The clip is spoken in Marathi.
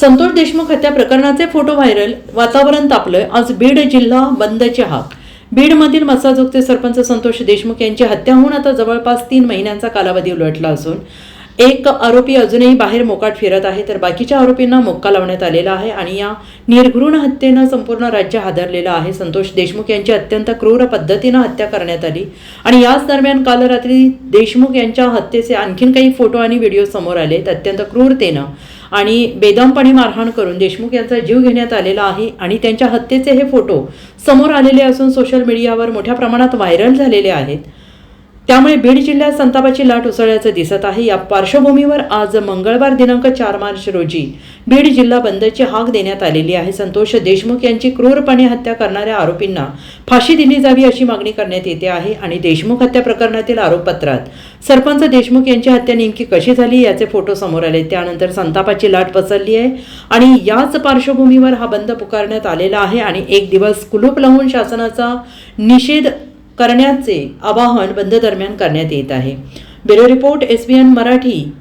संतोष देशमुख हत्या प्रकरणाचे फोटो व्हायरल वातावरण तापलंय आज बीड जिल्हा बंदची हाक. बीडमधील मसाजोगचे सरपंच संतोष देशमुख यांची हत्या होऊन आता जवळपास तीन महिन्यांचा कालावधी उलटला असून एक आरोपी अजूनही बाहेर मोकाट फिरत आहे तर बाकीच्या आरोपींना मोक्का लावण्यात आलेला आहे आणि या निर्घृण हत्येनं संपूर्ण राज्य हादरलेलं आहे. संतोष देशमुख यांची अत्यंत क्रूर पद्धतीनं हत्या करण्यात आली आणि याच दरम्यान काल रात्री देशमुख यांच्या हत्येचे आणखीन काही फोटो आणि व्हिडिओ समोर आले. अत्यंत क्रूरतेनं आणि बेदमपणे मारहाण करून देशमुख यांचा जीव घेण्यात आलेला आहे आणि त्यांच्या हत्येचे हे फोटो समोर आलेले असून सोशल मीडियावर मोठ्या प्रमाणात व्हायरल झालेले आहेत. त्यामुळे बीड जिल्ह्यात संतापाची लाट उसळल्याचं दिसत आहे. या पार्श्वभूमीवर आज मंगळवार दिनांक चार मार्च रोजी बीड जिल्हा बंदची हाक देण्यात आलेली आहे. संतोष देशमुख यांची क्रूरपणे हत्या करणाऱ्या आरोपींना फाशी दिली जावी अशी मागणी करण्यात येते आहे आणि देशमुख हत्या प्रकरणातील आरोपपत्रात सरपंच देशमुख यांची हत्या नेमकी कशी झाली याचे फोटो समोर आले. त्यानंतर संतापाची लाट पसरली आहे आणि याच पार्श्वभूमीवर हा बंद पुकारण्यात आलेला आहे आणि एक दिवस कुलूप लावून शासनाचा निषेध करण्याचे आवाहन बंद दरम्यान करण्यात येत आहे. Bureau report S B N Marathi.